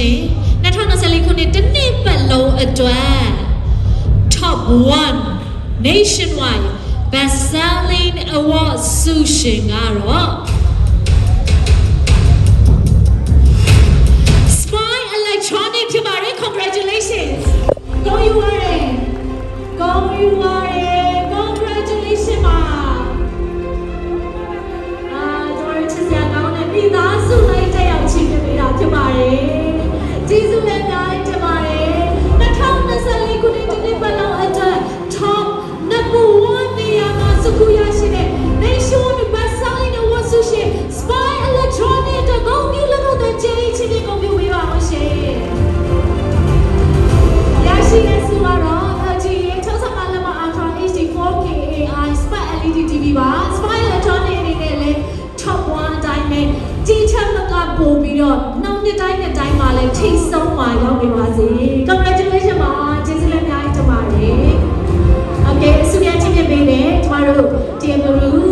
ရှင်2024ခုနှစ်တစ်နှစ်ပတ်လုံးအတွက် top 1 nationwide best selling award ဆုရှင်ကတော့ ကျေးဇူးလည်းအများကြီးတင်ပါတယ်2024ခုနှစ်ဒီနေ့ပတ်လုံးအတွက် top number 1နေရာမှာစုခုရရှိတဲ့ National Best Selling Award ဆုရှင် Spy Electronic အတွက်ဂုဏ်ပြုလက်မှုတဲ့ကျေးဇူးချင်းကိုဂုဏ်ပြုပေးပါအောင်ရှင်ရရှိတဲ့ဆုကတော့ LG 65လက်မ Ultra HD 4K AI Smart LED TV ပါ Smart နောက်နှစ်တိုင်းနဲ့တိုင်းမှာလည်းထိတ်ဆုံးမှရောက်နေပါစေ congratulation ပါကျေးဇူးလည်းအများကြီးတင်ပါတယ် okay အစုပြန်ချစ်ပြပေးတယ်ကျမတို့ TMU